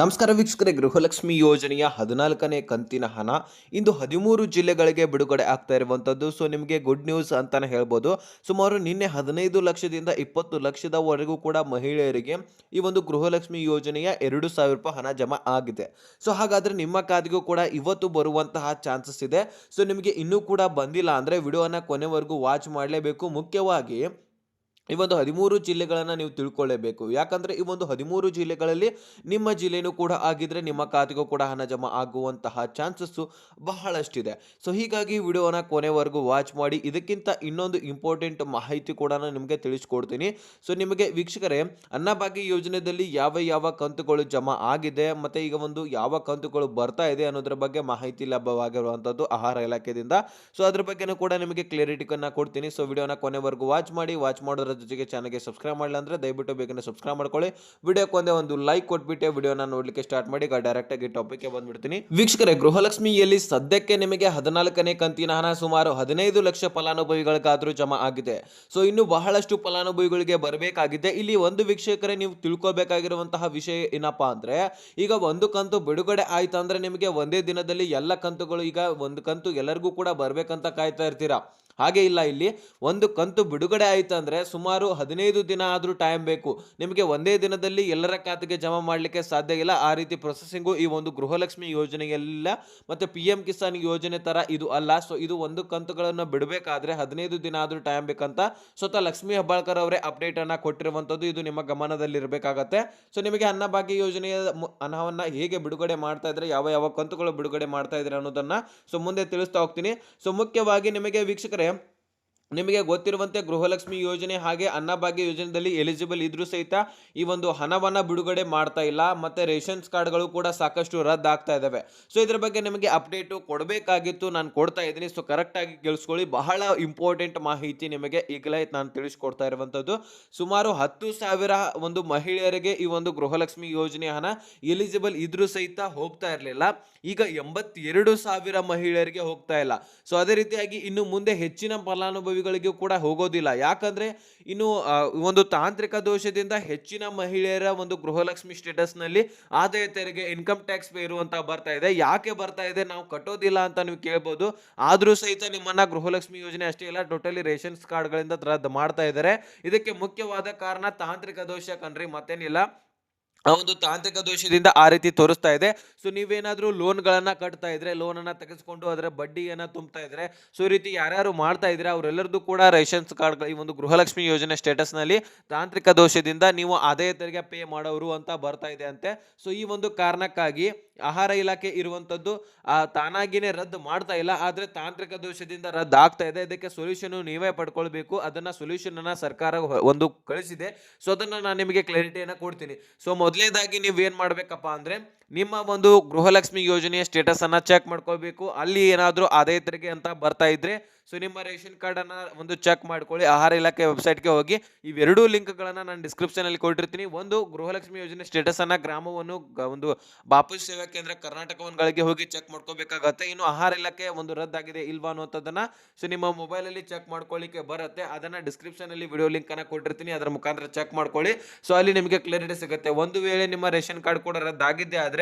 ನಮಸ್ಕಾರ ವೀಕ್ಷಕರೇ, ಗೃಹಲಕ್ಷ್ಮಿ ಯೋಜನೆಯ ಹದಿನಾಲ್ಕನೇ ಕಂತಿನ ಹಣ ಇಂದು ಹದಿಮೂರು ಜಿಲ್ಲೆಗಳಿಗೆ ಬಿಡುಗಡೆ ಆಗ್ತಾ ಇರುವಂಥದ್ದು ಸೊ ನಿಮಗೆ ಗುಡ್ ನ್ಯೂಸ್ ಅಂತಲೇ ಹೇಳ್ಬೋದು. ಸುಮಾರು ನಿನ್ನೆ ಹದಿನೈದು ಲಕ್ಷದಿಂದ ಇಪ್ಪತ್ತು ಲಕ್ಷದವರೆಗೂ ಕೂಡ ಮಹಿಳೆಯರಿಗೆ ಈ ಒಂದು ಗೃಹಲಕ್ಷ್ಮಿ ಯೋಜನೆಯ ಎರಡು ಸಾವಿರ ರೂಪಾಯಿ ಹಣ ಜಮಾ ಆಗಿದೆ. ಸೊ ಹಾಗಾದರೆ ನಿಮ್ಮ ಖಾತೆಗೂ ಕೂಡ ಇವತ್ತು ಬರುವಂತಹ ಚಾನ್ಸಸ್ ಇದೆ. ಸೊ ನಿಮಗೆ ಇನ್ನೂ ಕೂಡ ಬಂದಿಲ್ಲ ಅಂದರೆ ವಿಡಿಯೋನ ಕೊನೆವರೆಗೂ ವಾಚ್ ಮಾಡಲೇಬೇಕು. ಮುಖ್ಯವಾಗಿ ಈ ಒಂದು ಹದಿಮೂರು ಜಿಲ್ಲೆಗಳನ್ನು ನೀವು ತಿಳ್ಕೊಳ್ಳೇಬೇಕು ಯಾಕಂದರೆ ಈ ಒಂದು ಹದಿಮೂರು ಜಿಲ್ಲೆಗಳಲ್ಲಿ ನಿಮ್ಮ ಜಿಲ್ಲೆನೂ ಕೂಡ ಆಗಿದ್ರೆ ನಿಮ್ಮ ಖಾತೆಗೂ ಕೂಡ ಹಣ ಜಮಾ ಆಗುವಂತಹ ಚಾನ್ಸಸ್ಸು ಬಹಳಷ್ಟಿದೆ. ಸೊ, ಹೀಗಾಗಿ ವಿಡಿಯೋನ ಕೊನೆವರೆಗೂ ವಾಚ್ ಮಾಡಿ. ಇದಕ್ಕಿಂತ ಇನ್ನೊಂದು ಇಂಪಾರ್ಟೆಂಟ್ ಮಾಹಿತಿ ಕೂಡ ನಿಮಗೆ ತಿಳಿಸ್ಕೊಡ್ತೀನಿ. ಸೊ, ನಿಮಗೆ ವೀಕ್ಷಕರೇ, ಅನ್ನಭಾಗ್ಯ ಯೋಜನೆಯಲ್ಲಿ ಯಾವ ಯಾವ ಕಂತುಗಳು ಜಮಾ ಆಗಿದೆ, ಮತ್ತು ಈಗ ಒಂದು ಯಾವ ಕಂತುಗಳು ಬರ್ತಾ ಇದೆ ಅನ್ನೋದ್ರ ಬಗ್ಗೆ ಮಾಹಿತಿ ಲಭ್ಯವಾಗಿರುವಂಥದ್ದು ಆಹಾರ ಇಲಾಖೆಯಿಂದ. ಸೊ, ಅದ್ರ ಬಗ್ಗೆನೂ ಕೂಡ ನಿಮಗೆ ಕ್ಲಿಯರಿಟಿಕನ್ನು ಕೊಡ್ತೀನಿ. ಸೊ, ವಿಡಿಯೋನ ಕೊನೆವರೆಗೂ ವಾಚ್ ಮಾಡಿ. ವಾಚ್ ಮಾಡೋದ್ರ ಜೊತೆಗೆ ಚಾನಲ್ಗೆ ಸಬ್ಸ್ಕ್ರೈಬ್ ಮಾಡಿಲ್ಲ ಅಂದರೆ ದಯವಿಟ್ಟು ಬೇಗನೆ ಸಬ್ಸ್ಕ್ರೈಬ್ ಮಾಡ್ಕೊಳ್ಳಿ. ವಿಡಿಯೋಕ್ಕೆ ಒಂದೇ ಒಂದು ಲೈಕ್ ಕೊಟ್ಬಿಟ್ಟು, ವಿಡಿಯೋನ ನೋಡಲಿಕ್ಕೆ ಸ್ಟಾರ್ಟ್ ಮಾಡಿ ಡೈರೆಕ್ಟಾಗಿ ಟಾಪಿಕ್ಗೆ ಬಂದ್ಬಿಡ್ತೀನಿ. ವೀಕ್ಷಕರೇ ಗೃಹಲಕ್ಷ್ಮಿಯಲ್ಲಿ ಸದ್ಯಕ್ಕೆ ನಿಮಗೆ ಹದಿನಾಲ್ಕನೇ ಕಂತಿನ ಹಣ, ಸುಮಾರು ಹದಿನೈದು ಲಕ್ಷ ಫಲಾನುಭವಿಗಳಿಗಾದರೂ ಜಮಾ ಆಗಿದೆ. ಸೊ ಇನ್ನು ಬಹಳಷ್ಟು ಫಲಾನುಭವಿಗಳಿಗೆ ಬರಬೇಕಾಗಿದೆ. ಇಲ್ಲಿ ಒಂದು ವೀಕ್ಷಕರೇ, ನೀವು ತಿಳ್ಕೊಬೇಕಾಗಿರುವಂತಹ ವಿಷಯ ಏನಪ್ಪಾ ಅಂದ್ರೆ, ಈಗ ಒಂದು ಕಂತು ಬಿಡುಗಡೆ ಆಯ್ತು ಅಂದ್ರೆ ನಿಮಗೆ ಒಂದೇ ದಿನದಲ್ಲಿ ಎಲ್ಲ ಕಂತುಗಳು ಈಗ ಒಂದು ಕಂತು ಎಲ್ಲರಿಗೂ ಕೂಡ ಬರಬೇಕಂತ ಕಾಯ್ತಾ ಇರ್ತೀರಾ? ಹಾಗೆ ಇಲ್ಲ, ಇಲ್ಲಿ ಒಂದು ಕಂತು ಬಿಡುಗಡೆ ಆಯಿತು ಅಂದರೆ ಸುಮಾರು ಹದಿನೈದು ದಿನ ಆದರೂ ಟೈಮ್ ಬೇಕು. ನಿಮಗೆ ಒಂದೇ ದಿನದಲ್ಲಿ ಎಲ್ಲರ ಖಾತೆಗೆ ಜಮಾ ಮಾಡಲಿಕ್ಕೆ ಸಾಧ್ಯ ಇಲ್ಲ. ಆ ರೀತಿ ಪ್ರೊಸೆಸಿಂಗು ಈ ಒಂದು ಗೃಹಲಕ್ಷ್ಮಿ ಯೋಜನೆಯಲ್ಲಿಲ್ಲ. ಮತ್ತು ಪಿ ಎಂ ಕಿಸಾನ್ ಯೋಜನೆ ತರ ಇದು ಅಲ್ಲ. ಸೊ ಇದು ಒಂದು ಕಂತುಗಳನ್ನು ಬಿಡಬೇಕಾದ್ರೆ ಹದಿನೈದು ದಿನ ಆದರೂ ಟೈಮ್ ಬೇಕಂತ ಸ್ವತಃ ಲಕ್ಷ್ಮೀ ಹೆಬ್ಬಾಳ್ಕರ್ ಅವರೇ ಅಪ್ಡೇಟ್ ಅನ್ನ ಕೊಟ್ಟಿರುವಂಥದ್ದು ಇದು ನಿಮ್ಮ ಗಮನದಲ್ಲಿರಬೇಕಾಗತ್ತೆ. ಸೊ ನಿಮಗೆ ಅನ್ನಭಾಗ್ಯ ಯೋಜನೆಯ ಹಣವನ್ನ ಹೇಗೆ ಬಿಡುಗಡೆ ಮಾಡ್ತಾ ಇದ್ರೆ, ಯಾವ ಯಾವ ಕಂತುಗಳು ಬಿಡುಗಡೆ ಮಾಡ್ತಾ ಇದ್ರೆ ಅನ್ನೋದನ್ನ ಸೊ ಮುಂದೆ ತಿಳಿಸ್ತಾ ಹೋಗ್ತೀನಿ. ಸೊ ಮುಖ್ಯವಾಗಿ ನಿಮಗೆ ವೀಕ್ಷಕರೇ ನಿಮಗೆ ಗೊತ್ತಿರುವಂತೆ ಗೃಹಲಕ್ಷ್ಮಿ ಯೋಜನೆ ಹಾಗೆ ಅನ್ನಭಾಗ್ಯ ಯೋಜನೆಯಲ್ಲಿ ಎಲಿಜಿಬಲ್ ಇದ್ರೂ ಸಹಿತ ಈ ಒಂದು ಹಣವನ್ನು ಬಿಡುಗಡೆ ಮಾಡ್ತಾ ಇಲ್ಲ. ಮತ್ತೆ ರೇಷನ್ಸ್ ಕಾರ್ಡ್ಗಳು ಕೂಡ ಸಾಕಷ್ಟು ರದ್ದು ಆಗ್ತಾ ಇದಾವೆ. ಸೊ ಇದ್ರ ಬಗ್ಗೆ ನಿಮಗೆ ಅಪ್ಡೇಟು ಕೊಡಬೇಕಾಗಿತ್ತು. ನಾನು ಕೊಡ್ತಾ ಇದ್ದೀನಿ. ಸೊ ಕರೆಕ್ಟಾಗಿ ಕೇಳಿಸ್ಕೊಳ್ಳಿ. ಬಹಳ ಇಂಪಾರ್ಟೆಂಟ್ ಮಾಹಿತಿ ನಿಮಗೆ ಈಗಲೇ ನಾನು ತಿಳಿಸ್ಕೊಡ್ತಾ ಇರುವಂಥದ್ದು. ಸುಮಾರು ಹತ್ತು ಸಾವಿರ ಒಂದು ಮಹಿಳೆಯರಿಗೆ ಈ ಒಂದು ಗೃಹಲಕ್ಷ್ಮಿ ಯೋಜನೆ ಹಣ ಎಲಿಜಿಬಲ್ ಇದ್ರೂ ಸಹಿತ ಹೋಗ್ತಾ ಇರಲಿಲ್ಲ. ಈಗ ಎಂಬತ್ತೆರಡು ಸಾವಿರ ಮಹಿಳೆಯರಿಗೆ ಹೋಗ್ತಾ ಇಲ್ಲ. ಸೊ ಅದೇ ರೀತಿಯಾಗಿ ಇನ್ನು ಮುಂದೆ ಹೆಚ್ಚಿನ ಫಲಾನುಭವಿಗಳಿಗೂ ಕೂಡ ಹೋಗೋದಿಲ್ಲ. ಯಾಕಂದ್ರೆ ಇನ್ನು ಒಂದು ತಾಂತ್ರಿಕ ದೋಷದಿಂದ ಹೆಚ್ಚಿನ ಮಹಿಳೆಯರ ಒಂದು ಗೃಹಲಕ್ಷ್ಮಿ ಸ್ಟೇಟಸ್ನಲ್ಲಿ ಆದಾಯ ತೆರಿಗೆ, ಇನ್ಕಮ್ ಟ್ಯಾಕ್ಸ್ ಪೇ ಇರುವಂತ ಬರ್ತಾ ಇದೆ. ಯಾಕೆ ಬರ್ತಾ ಇದೆ? ನಾವು ಕಟ್ಟೋದಿಲ್ಲ ಅಂತ ನೀವು ಕೇಳ್ಬೋದು. ಆದರೂ ಸಹಿತ ನಿಮ್ಮನ್ನ ಗೃಹಲಕ್ಷ್ಮಿ ಯೋಜನೆ ಅಷ್ಟೇ ಇಲ್ಲ, ಟೋಟಲಿ ರೇಷನ್ಸ್ ಕಾರ್ಡ್ಗಳಿಂದ ಮಾಡ್ತಾ ಇದ್ದಾರೆ. ಇದಕ್ಕೆ ಮುಖ್ಯವಾದ ಕಾರಣ ತಾಂತ್ರಿಕ ದೋಷ ಕಣ್ರಿ, ಮತ್ತೇನಿಲ್ಲ. ಆ ಒಂದು ತಾಂತ್ರಿಕ ದೋಷದಿಂದ ಆ ರೀತಿ ತೋರಿಸ್ತಾ ಇದೆ. ಸೊ ನೀವೇನಾದ್ರೂ ಲೋನ್ಗಳನ್ನ ಕಟ್ತಾ ಇದ್ರೆ ಲೋನ್ ಅನ್ನ ತೆಗೆದುಕೊಂಡು ಅದರ ಬಡ್ಡಿಯನ್ನ ತುಂಬ್ತಾ ಇದ್ರೆ ಸೊ ಈ ರೀತಿ ಯಾರ್ಯಾರು ಮಾಡ್ತಾ ಇದ್ರೆ ಅವರೆಲ್ಲರದು ಕೂಡ ರೇಷನ್ಸ್ ಕಾರ್ಡ್ ಈ ಒಂದು ಗೃಹಲಕ್ಷ್ಮಿ ಯೋಜನೆ ಸ್ಟೇಟಸ್ನಲ್ಲಿ ತಾಂತ್ರಿಕ ದೋಷದಿಂದ ನೀವು ಆದಾಯ ತೆರಿಗೆ ಪೇ ಮಾಡೋರು ಅಂತ ಬರ್ತಾ ಇದೆ ಅಂತೆ. ಸೊ ಈ ಒಂದು ಕಾರಣಕ್ಕಾಗಿ ಆಹಾರ ಇಲಾಖೆ ಇರುವಂತದ್ದು, ಆ, ತಾನಾಗಿನೇ ರದ್ದು ಮಾಡ್ತಾ ಇಲ್ಲ. ಆದ್ರೆ ತಾಂತ್ರಿಕ ದೋಷದಿಂದ ರದ್ದು ಆಗ್ತಾ ಇದೆ. ಇದಕ್ಕೆ ಸೊಲ್ಯೂಷನ್ ನೀವೇ ಪಡ್ಕೊಳ್ಬೇಕು. ಅದನ್ನ ಸೊಲ್ಯೂಷನ್ ಅನ್ನ ಸರ್ಕಾರ ಒಂದು ಕಳಿಸಿದೆ. ಸೊ ಅದನ್ನ ನಾನು ನಿಮಗೆ ಕ್ಲಾರಿಟಿಯನ್ನು ಕೊಡ್ತೀನಿ. ಸೊ ಮೊದಲನೇದಾಗಿ ನೀವು ಏನು ಮಾಡಬೇಕಪ್ಪ ಅಂದ್ರೆ ನಿಮ್ಮ ಒಂದು ಗೃಹಲಕ್ಷ್ಮಿ ಯೋಜನೆಯ ಸ್ಟೇಟಸ್ ಅನ್ನ ಚೆಕ್ ಮಾಡ್ಕೋಬೇಕು ಅಲ್ಲಿ ಏನಾದರೂ ಆದಾಯ ತೆರಿಗೆ ಅಂತ ಬರ್ತಾ ಇದ್ರೆ ಸೊ ನಿಮ್ಮ ರೇಷನ್ ಕಾರ್ಡ್ ಅನ್ನ ಒಂದು ಚೆಕ್ ಮಾಡ್ಕೊಳ್ಳಿ. ಆಹಾರ ಇಲಾಖೆ ವೆಬ್ಸೈಟ್ಗೆ ಹೋಗಿ. ಇವೆರಡೂ ಲಿಂಕ್ಗಳನ್ನ ನಾನು ಡಿಸ್ಕ್ರಿಪ್ಷನ್ ಅಲ್ಲಿ ಕೊಟ್ಟಿರ್ತೀನಿ. ಒಂದು ಗೃಹಲಕ್ಷ್ಮಿ ಯೋಜನೆ ಸ್ಟೇಟಸ್ ಅನ್ನ ಗ್ರಾಮವನ್ನು ಒಂದು ಬಾಪು ಸೇವಾ ಕೇಂದ್ರ ಕರ್ನಾಟಕವನ್ಗಳಿಗೆ ಹೋಗಿ ಚೆಕ್ ಮಾಡ್ಕೋಬೇಕಾಗತ್ತೆ ಇನ್ನು ಆಹಾರ ಇಲಾಖೆ ಒಂದು ರದ್ದಾಗಿದೆ ಇಲ್ವಾ ಅನ್ನೋದನ್ನ ಸೊ ನಿಮ್ಮ ಮೊಬೈಲ್ ಅಲ್ಲಿ ಚೆಕ್ ಮಾಡ್ಕೊಳ್ಳಿಕ್ಕೆ ಬರುತ್ತೆ. ಅದನ್ನ ಡಿಸ್ಕ್ರಿಪ್ಷನ್ ಅಲ್ಲಿ ವಿಡಿಯೋ ಲಿಂಕ್ ಅನ್ನ ಕೊಟ್ಟಿರ್ತೀನಿ. ಅದರ ಮುಖಾಂತರ ಚೆಕ್ ಮಾಡ್ಕೊಳ್ಳಿ. ಸೊ ಅಲ್ಲಿ ನಿಮಗೆ ಕ್ಲಾರಿಟಿ ಸಿಗುತ್ತೆ. ಒಂದು ವೇಳೆ ನಿಮ್ಮ ರೇಷನ್ ಕಾರ್ಡ್ ಕೂಡ ರದ್ದಾಗಿದ್ದೆ ಆದ್ರೆ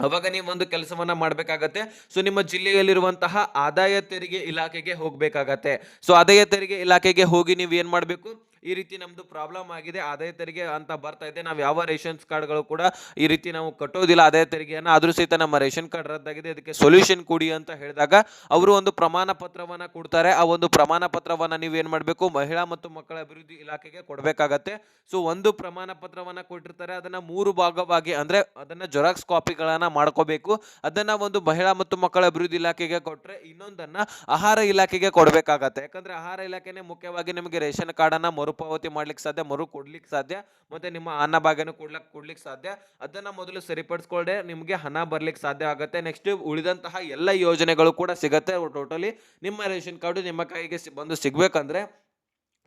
ಅವಾಗ ನೀವು ಒಂದು ಕೆಲಸವನ್ನ ಮಾಡಬೇಕಾಗತ್ತೆ. ಸೊ ನಿಮ್ಮ ಜಿಲ್ಲೆಯಲ್ಲಿರುವಂತಹ ಆದಾಯ ತೆರಿಗೆ ಇಲಾಖೆಗೆ ಹೋಗಬೇಕಾಗತ್ತೆ. ಸೊ ಆದಾಯ ತೆರಿಗೆ ಇಲಾಖೆಗೆ ಹೋಗಿ ನೀವು ಏನು ಮಾಡಬೇಕು? ಈ ರೀತಿ ನಮ್ದು ಪ್ರಾಬ್ಲಮ್ ಆಗಿದೆ. ಆದಾಯ ತೆರಿಗೆ ಅಂತ ಬರ್ತಾ ಇದೆ. ನಾವು ಯಾವ ರೇಷನ್ಸ್ ಕಾರ್ಡ್ಗಳು ಕೂಡ ಈ ರೀತಿ ನಾವು ಕಟ್ಟೋದಿಲ್ಲ. ಆದಾಯ ತೆರಿಗೆಯನ್ನು ಆದ್ರೂ ಸಹಿತ ನಮ್ಮ ರೇಷನ್ ಕಾರ್ಡ್ ರದ್ದಾಗಿದೆ. ಅದಕ್ಕೆ ಸೊಲ್ಯೂಷನ್ ಕೊಡಿ ಅಂತ ಹೇಳಿದಾಗ ಅವರು ಒಂದು ಪ್ರಮಾಣ ಪತ್ರವನ್ನ ಕೊಡ್ತಾರೆ. ಆ ಒಂದು ಪ್ರಮಾಣ ಪತ್ರವನ್ನ ನೀವು ಏನು ಮಾಡಬೇಕು? ಮಹಿಳಾ ಮತ್ತು ಮಕ್ಕಳ ಅಭಿವೃದ್ಧಿ ಇಲಾಖೆಗೆ ಕೊಡಬೇಕಾಗತ್ತೆ. ಸೊ ಒಂದು ಪ್ರಮಾಣ ಪತ್ರವನ್ನ ಕೊಟ್ಟಿರ್ತಾರೆ. ಅದನ್ನ ಮೂರು ಭಾಗವಾಗಿ ಅಂದ್ರೆ ಅದನ್ನ ಜೆರಾಕ್ಸ್ ಕಾಪಿಗಳನ್ನ ಮಾಡ್ಕೋಬೇಕು. ಅದನ್ನ ಒಂದು ಮಹಿಳಾ ಮತ್ತು ಮಕ್ಕಳ ಅಭಿವೃದ್ಧಿ ಇಲಾಖೆಗೆ ಕೊಟ್ರೆ ಇನ್ನೊಂದನ್ನ ಆಹಾರ ಇಲಾಖೆಗೆ ಕೊಡಬೇಕಾಗತ್ತೆ. ಯಾಕಂದ್ರೆ ಆಹಾರ ಇಲಾಖೆನೇ ಮುಖ್ಯವಾಗಿ ನಿಮಗೆ ರೇಷನ್ ಕಾರ್ಡ್ ಅನ್ನ ಮರುಪಾವತಿ ಮಾಡ್ಲಿಕ್ಕೆ ಸಾಧ್ಯ, ಮರು ಕೊಡ್ಲಿಕ್ಕೆ ಸಾಧ್ಯ, ಮತ್ತೆ ನಿಮ್ಮ ಅನ್ನಭಾಗ್ಯನ ಕೊಡ್ಲಕ್ ಕೊಡ್ಲಿಕ್ಕೆ ಸಾಧ್ಯ, ಅದನ್ನ ಮೊದಲು ಸರಿಪಡಿಸ್ಕೊಳ್ಳೆ ನಿಮಗೆ ಹಣ ಬರ್ಲಿಕ್ಕೆ ಸಾಧ್ಯ ಆಗುತ್ತೆ. ನೆಕ್ಸ್ಟ್ ಉಳಿದಂತಹ ಎಲ್ಲ ಯೋಜನೆಗಳು ಕೂಡ ಸಿಗತ್ತೆ. ಟೋಟಲಿ ನಿಮ್ಮ ರೇಷನ್ ಕಾರ್ಡು ನಿಮ್ಮ ಕೈಗೆ ಬಂದು ಸಿಗ್ಬೇಕಂದ್ರೆ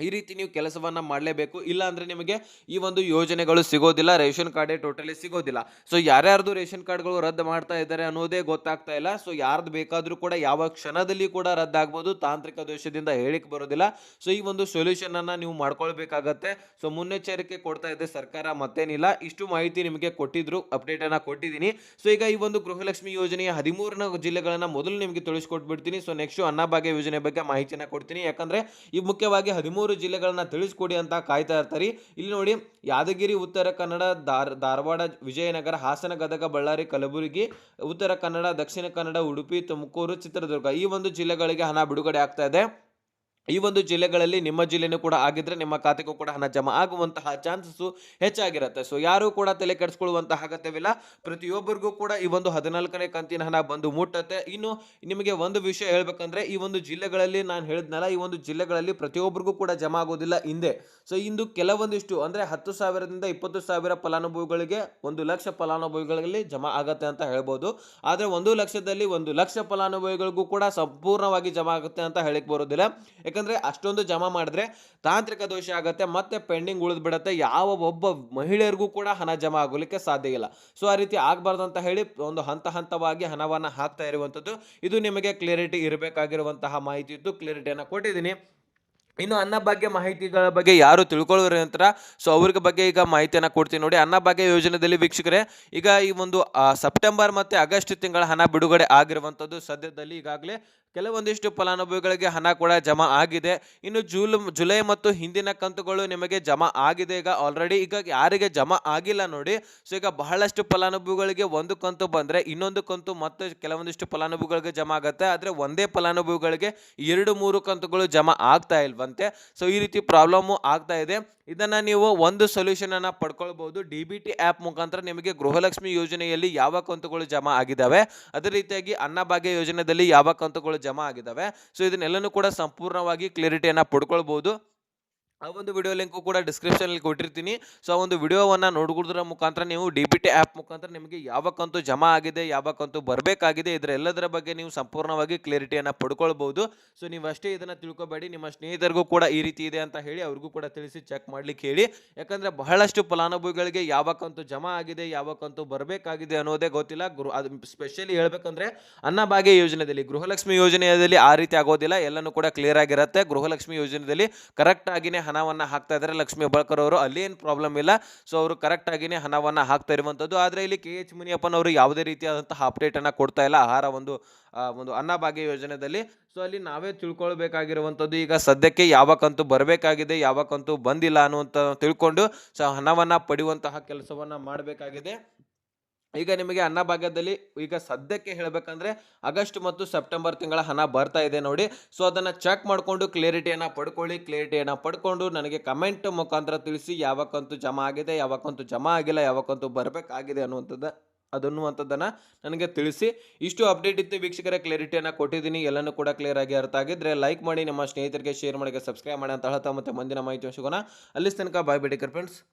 ಈ ರೀತಿ ನೀವು ಕೆಲಸವನ್ನ ಮಾಡಲೇಬೇಕು. ಇಲ್ಲ ಅಂದ್ರೆ ನಿಮಗೆ ಈ ಒಂದು ಯೋಜನೆಗಳು ಸಿಗೋದಿಲ್ಲ, ರೇಷನ್ ಕಾರ್ಡೇ ಟೋಟಲಿ ಸಿಗೋದಿಲ್ಲ. ಸೊ ಯಾರ್ಯಾರ್ದು ರೇಷನ್ ಕಾರ್ಡ್ಗಳು ರದ್ದು ಮಾಡ್ತಾ ಇದ್ದಾರೆ ಅನ್ನೋದೇ ಗೊತ್ತಾಗ್ತಾ ಇಲ್ಲ. ಸೊ ಯಾರ್ದು ಬೇಕಾದರೂ ಕೂಡ ಯಾವ ಕ್ಷಣದಲ್ಲಿ ಕೂಡ ರದ್ದಾಗ್ಬೋದು. ತಾಂತ್ರಿಕ ದೋಷದಿಂದ ಹೇಳಿಕೆ ಬರೋದಿಲ್ಲ. ಸೊ ಈ ಒಂದು ಸೊಲ್ಯೂಷನ್ ಅನ್ನ ನೀವು ಮಾಡ್ಕೊಳ್ಬೇಕಾಗತ್ತೆ. ಸೊ ಮುನ್ನೆಚ್ಚರಿಕೆ ಕೊಡ್ತಾ ಇದೆ ಸರ್ಕಾರ, ಮತ್ತೇನಿಲ್ಲ. ಇಷ್ಟು ಮಾಹಿತಿ ನಿಮಗೆ ಕೊಟ್ಟಿದ್ರು ಅಪ್ಡೇಟ್ ಅನ್ನ ಕೊಟ್ಟಿದ್ದೀನಿ. ಸೊ ಈಗ ಈ ಒಂದು ಗೃಹಲಕ್ಷ್ಮಿ ಯೋಜನೆಯ ಹದಿಮೂರನ ಜಿಲ್ಲೆಗಳನ್ನ ಮೊದಲು ನಿಮಗೆ ತಿಳಿಸ್ಕೊಟ್ಬಿಡ್ತೀನಿ. ಸೊ ನೆಕ್ಸ್ಟ್ ಅನ್ನಭಾಗ್ಯ ಯೋಜನೆ ಬಗ್ಗೆ ಮಾಹಿತಿನ ಕೊಡ್ತೀನಿ. ಯಾಕಂದ್ರೆ ಈ ಮುಖ್ಯವಾಗಿ ಹದಿಮೂರು ಜಿಲ್ಲೆಗಳನ್ನ ತಿಳಿಸ್ಕೊಡಿ ಅಂತ ಕಾಯ್ತಾ ಇರ್ತಾರೆ. ಇಲ್ಲಿ ನೋಡಿ, ಯಾದಗಿರಿ, ಉತ್ತರ ಕನ್ನಡ, ಧಾರ್, ಧಾರವಾಡ, ವಿಜಯನಗರ, ಹಾಸನ, ಗದಗ, ಬಳ್ಳಾರಿ, ಕಲಬುರಗಿ, ಉತ್ತರ ಕನ್ನಡ, ದಕ್ಷಿಣ ಕನ್ನಡ, ಉಡುಪಿ, ತುಮಕೂರು, ಚಿತ್ರದುರ್ಗ ಈ ಒಂದು ಜಿಲ್ಲೆಗಳಿಗೆ ಹಣ ಬಿಡುಗಡೆ ಆಗ್ತಾ ಇದೆ. ಈ ಒಂದು ಜಿಲ್ಲೆಗಳಲ್ಲಿ ನಿಮ್ಮ ಜಿಲ್ಲೆನೂ ಕೂಡ ಆಗಿದ್ರೆ ನಿಮ್ಮ ಖಾತೆಗೂ ಕೂಡ ಹಣ ಜಮಾ ಆಗುವಂತಹ ಚಾನ್ಸಸ್ಸು ಹೆಚ್ಚಾಗಿರುತ್ತೆ. ಸೊ ಯಾರು ಕೂಡ ತಲೆ ಕೆಡಿಸ್ಕೊಳ್ಳುವಂತಹ ಅಗತ್ಯವಿಲ್ಲ. ಪ್ರತಿಯೊಬ್ಬರಿಗೂ ಕೂಡ ಈ ಒಂದು ಹದಿನಾಲ್ಕನೇ ಕಂತಿನ ಹಣ ಬಂದು ಮುಟ್ಟತ್ತೆ. ಇನ್ನು ನಿಮಗೆ ಒಂದು ವಿಷಯ ಹೇಳ್ಬೇಕಂದ್ರೆ, ಈ ಒಂದು ಜಿಲ್ಲೆಗಳಲ್ಲಿ ನಾನು ಹೇಳಿದ್ನಲ್ಲ, ಈ ಒಂದು ಜಿಲ್ಲೆಗಳಲ್ಲಿ ಪ್ರತಿಯೊಬ್ಬರಿಗೂ ಕೂಡ ಜಮಾ ಆಗೋದಿಲ್ಲ ಹಿಂದೆ. ಸೊ ಇಂದು ಕೆಲವೊಂದಿಷ್ಟು, ಅಂದ್ರೆ ಹತ್ತು ಸಾವಿರದಿಂದ ಇಪ್ಪತ್ತು ಸಾವಿರ ಫಲಾನುಭವಿಗಳಿಗೆ ಒಂದು ಲಕ್ಷ ಫಲಾನುಭವಿಗಳಲ್ಲಿ ಜಮಾ ಆಗತ್ತೆ ಅಂತ ಹೇಳ್ಬೋದು. ಆದರೆ ಒಂದು ಲಕ್ಷದಲ್ಲಿ ಒಂದು ಲಕ್ಷ ಫಲಾನುಭವಿಗಳಿಗೂ ಕೂಡ ಸಂಪೂರ್ಣವಾಗಿ ಜಮಾ ಆಗುತ್ತೆ ಅಂತ ಹೇಳಿಕ್ ಬರೋದಿಲ್ಲ. ಯಾಕಂದ್ರೆ ಅಷ್ಟೊಂದು ಜಮಾ ಮಾಡಿದ್ರೆ ತಾಂತ್ರಿಕ ದೋಷ ಆಗುತ್ತೆ, ಮತ್ತೆ ಪೆಂಡಿಂಗ್ ಉಳಿದ್ಬಿಡುತ್ತೆ ಯಾವ ಒಬ್ಬ ಮಹಿಳೆಯರಿಗೂ ಕೂಡ ಹಣ ಜಮಾ ಆಗೋಲಿಕ್ಕೆ ಸಾಧ್ಯ ಇಲ್ಲ. ಸೊ ಆ ರೀತಿ ಆಗಬಾರ್ದು ಅಂತ ಹೇಳಿ ಒಂದು ಹಂತ ಹಂತವಾಗಿ ಹಣವನ್ನು ಹಾಕ್ತಾ ಇರುವಂಥದ್ದು. ಇದು ನಿಮಗೆ ಕ್ಲಿಯರಿಟಿ ಇರಬೇಕಾಗಿರುವಂತಹ ಮಾಹಿತಿ ಇತ್ತು ಕ್ಲಿಯರಿಟಿಯನ್ನು ಕೊಟ್ಟಿದ್ದೀನಿ. ಇನ್ನು ಅನ್ನಭಾಗ್ಯ ಮಾಹಿತಿಗಳ ಬಗ್ಗೆ ಯಾರು ತಿಳ್ಕೊಳ್ಳೋರು ನಂತರ ಸೊ ಅವ್ರಿಗೆ ಬಗ್ಗೆ ಈಗ ಮಾಹಿತಿಯನ್ನು ಕೊಡ್ತೀನಿ ನೋಡಿ. ಅನ್ನಭಾಗ್ಯ ಯೋಜನೆಯಲ್ಲಿ ವೀಕ್ಷಕರೇ, ಈಗ ಈ ಒಂದು ಸೆಪ್ಟೆಂಬರ್ ಮತ್ತು ಆಗಸ್ಟ್ ತಿಂಗಳ ಹಣ ಬಿಡುಗಡೆ ಆಗಿರುವಂಥದ್ದು ಸದ್ಯದಲ್ಲಿ ಈಗಾಗಲೇ ಕೆಲವೊಂದಿಷ್ಟು ಫಲಾನುಭವಿಗಳಿಗೆ ಹಣ ಕೂಡ ಜಮಾ ಆಗಿದೆ. ಇನ್ನು ಜೂಲ್, ಜುಲೈ ಮತ್ತು ಹಿಂದಿನ ಕಂತುಗಳು ನಿಮಗೆ ಜಮಾ ಆಗಿದೆ. ಈಗ ಆಲ್ರೆಡಿ ಈಗ ಯಾರಿಗೆ ಜಮಾ ಆಗಿಲ್ಲ ನೋಡಿ. ಸೊ ಈಗ ಬಹಳಷ್ಟು ಫಲಾನುಭವಿಗಳಿಗೆ ಒಂದು ಕಂತು ಬಂದರೆ ಇನ್ನೊಂದು ಕಂತು ಮತ್ತು ಕೆಲವೊಂದಿಷ್ಟು ಫಲಾನುಭವಿಗಳಿಗೆ ಜಮಾ ಆಗುತ್ತೆ. ಆದರೆ ಒಂದೇ ಫಲಾನುಭವಿಗಳಿಗೆ ಎರಡು, ಮೂರು ಕಂತುಗಳು ಜಮಾ ಆಗ್ತಾ ಇಲ್ವಂತೆ ಸೊ ಈ ರೀತಿ ಪ್ರಾಬ್ಲಮ್ಮು ಆಗ್ತಾ ಇದೆ. ಇದನ್ನ ನೀವು ಒಂದು ಸೊಲ್ಯೂಷನ್ ಅನ್ನ ಪಡ್ಕೊಳ್ಬಹುದು ಡಿ ಬಿ ಟಿ ಆ್ಯಪ್ ಮುಖಾಂತರ ನಿಮಗೆ ಗೃಹಲಕ್ಷ್ಮಿ ಯೋಜನೆಯಲ್ಲಿ ಯಾವ ಕಂತುಗಳು ಜಮಾ ಆಗಿದ್ದಾವೆ ಅದೇ ರೀತಿಯಾಗಿ ಅನ್ನಭಾಗ್ಯ ಯೋಜನೆಯಲ್ಲಿ ಯಾವ ಕಂತುಗಳು ಜಮಾ ಆಗಿದ್ದಾವೆ ಸೊ ಇದನ್ನೆಲ್ಲನೂ ಕೂಡ ಸಂಪೂರ್ಣವಾಗಿ ಕ್ಲಿಯರಿಟಿಯನ್ನು ಪಡ್ಕೊಳ್ಬಹುದು ಆ ಒಂದು ವಿಡಿಯೋ ಲಿಂಕು ಕೂಡ ಡಿಸ್ಕ್ರಿಪ್ಷನಲ್ಲಿ ಕೊಟ್ಟಿರ್ತೀನಿ. ಸೊ ಆ ಒಂದು ವಿಡಿಯೋವನ್ನು ನೋಡ್ಕೊಳ್ಳೋದ್ರ ಮುಖಾಂತರ ನೀವು ಡಿ ಪಿ ಟಿ ಆ್ಯಪ್ ಮುಖಾಂತರ ನಿಮಗೆ ಯಾವ ಕಂತು ಜಮಾ ಆಗಿದೆ ಯಾವ ಕಂತು ಬರಬೇಕಾಗಿದೆ ಇದರ ಎಲ್ಲದರ ಬಗ್ಗೆ ನೀವು ಸಂಪೂರ್ಣವಾಗಿ ಕ್ಲಿಯರಿಟಿಯನ್ನು ಪಡ್ಕೊಳ್ಬೋದು. ಸೊ ನೀವು ಅಷ್ಟೇ ಇದನ್ನು ತಿಳ್ಕೊಬೇಡಿ. ನಿಮ್ಮ ಸ್ನೇಹಿತರಿಗೂ ಕೂಡ ಈ ರೀತಿ ಇದೆ ಅಂತ ಹೇಳಿ ಅವ್ರಿಗೂ ಕೂಡ ತಿಳಿಸಿ ಚೆಕ್ ಮಾಡ್ಲಿಕ್ಕೆ ಹೇಳಿ. ಯಾಕಂದರೆ ಬಹಳಷ್ಟು ಫಲಾನುಭವಿಗಳಿಗೆ ಯಾವ ಕಂತು ಜಮಾ ಆಗಿದೆ ಯಾವ ಕಂತು ಬರಬೇಕಾಗಿದೆ ಅನ್ನೋದೇ ಗೊತ್ತಿಲ್ಲ. ಗೃಹ, ಅದು ಸ್ಪೆಷಲಿ ಹೇಳಬೇಕಂದ್ರೆ ಅನ್ನಭಾಗ್ಯ ಯೋಜನೆಯಲ್ಲಿ ಗೃಹಲಕ್ಷ್ಮಿ ಯೋಜನೆಯಲ್ಲಿ ಆ ರೀತಿ ಆಗೋದಿಲ್ಲ. ಎಲ್ಲನೂ ಕೂಡ ಕ್ಲಿಯರ್ ಆಗಿರುತ್ತೆ. ಗೃಹಲಕ್ಷ್ಮಿ ಯೋಜನೆಯಲ್ಲಿ ಕರೆಕ್ಟ್ ಆಗಿನೇ ಹಣವನ್ನು ಹಾಕ್ತಾ ಇದ್ದಾರೆ. ಲಕ್ಷ್ಮಿ ಹೆಬ್ಬಾಳ್ಕರ್ ಅವರು ಅಲ್ಲಿ ಏನು ಪ್ರಾಬ್ಲಮ್ ಇಲ್ಲ. ಸೊ ಅವರು ಕರೆಕ್ಟ್ ಆಗಿನೇ ಹಣವನ್ನು ಹಾಕ್ತಾ ಇರುವಂಥದ್ದು ಆದರೆ ಇಲ್ಲಿ ಕೆ ಎಚ್ ಮುನಿಯಪ್ಪನವರು ಯಾವುದೇ ರೀತಿಯಾದಂತಹ ಅಪ್ಡೇಟನ್ನು ಕೊಡ್ತಾ ಇಲ್ಲ. ಆಹಾರ ಒಂದು ಒಂದು ಅನ್ನಭಾಗ್ಯ ಯೋಜನೆಯಲ್ಲಿ ಸೊ ಅಲ್ಲಿ ನಾವೇ ತಿಳ್ಕೊಳ್ಬೇಕಾಗಿರುವಂಥದ್ದು ಈಗ ಸದ್ಯಕ್ಕೆ ಯಾವ ಕಂತು ಬರಬೇಕಾಗಿದೆ, ಯಾವ ಕಂತು ಬಂದಿಲ್ಲ ಅನ್ನುವಂಥ ತಿಳ್ಕೊಂಡು ಸೊ ಹಣವನ್ನು ಪಡೆಯುವಂತಹ ಕೆಲಸವನ್ನು ಮಾಡಬೇಕಾಗಿದೆ. ಈಗ ನಿಮಗೆ ಅನ್ನ ಭಾಗ್ಯದಲ್ಲಿ ಈಗ ಸದ್ಯಕ್ಕೆ ಹೇಳಬೇಕಂದ್ರೆ ಆಗಸ್ಟ್ ಮತ್ತು ಸೆಪ್ಟೆಂಬರ್ ತಿಂಗಳ ಹಣ ಬರ್ತಾ ಇದೆ ನೋಡಿ. ಸೊ ಅದನ್ನು ಚೆಕ್ ಮಾಡಿಕೊಂಡು ಕ್ಲಿಯರಿಟಿಯನ್ನು ಪಡ್ಕೊಳ್ಳಿ. ಕ್ಲಿಯರಿಟಿಯನ್ನು ಪಡ್ಕೊಂಡು ನನಗೆ ಕಮೆಂಟ್ ಮುಖಾಂತರ ತಿಳಿಸಿ ಯಾವ ಕಂತು ಜಮಾ ಆಗಿದೆ, ಯಾವ ಕಂತು ಜಮಾ ಆಗಿಲ್ಲ, ಯಾವ ಕಂತು ಬರಬೇಕಾಗಿದೆ ಅನ್ನುವಂಥದ್ದು ಅದನ್ನುವಂಥದ್ದನ್ನು ನನಗೆ ತಿಳಿಸಿ. ಇಷ್ಟು ಅಪ್ಡೇಟ್ ಇತ್ತು ವೀಕ್ಷಕರ ಕ್ಲಿಯರಿಟಿಯನ್ನು ಕೊಟ್ಟಿದ್ದೀನಿ. ಎಲ್ಲನೂ ಕೂಡ ಕ್ಲಿಯರ್ ಆಗಿ ಅರ್ಥ ಆಗಿದ್ದರೆ ಲೈಕ್ ಮಾಡಿ, ನಮ್ಮ ಸ್ನೇಹಿತರಿಗೆ ಶೇರ್ ಮಾಡಿ ಸಬ್ಸ್ಕ್ರೈಬ್ ಮಾಡಿ ಅಂತ ಹೇಳ್ತಾ ಮತ್ತೆ ಮುಂದಿನ ಮಾಹಿತಿ ಸಿಗೋಣ ಅಲ್ಲಿ ತನಕ ಬಾಯ್ ಬಿಡಿ ಫ್ರೆಂಡ್ಸ್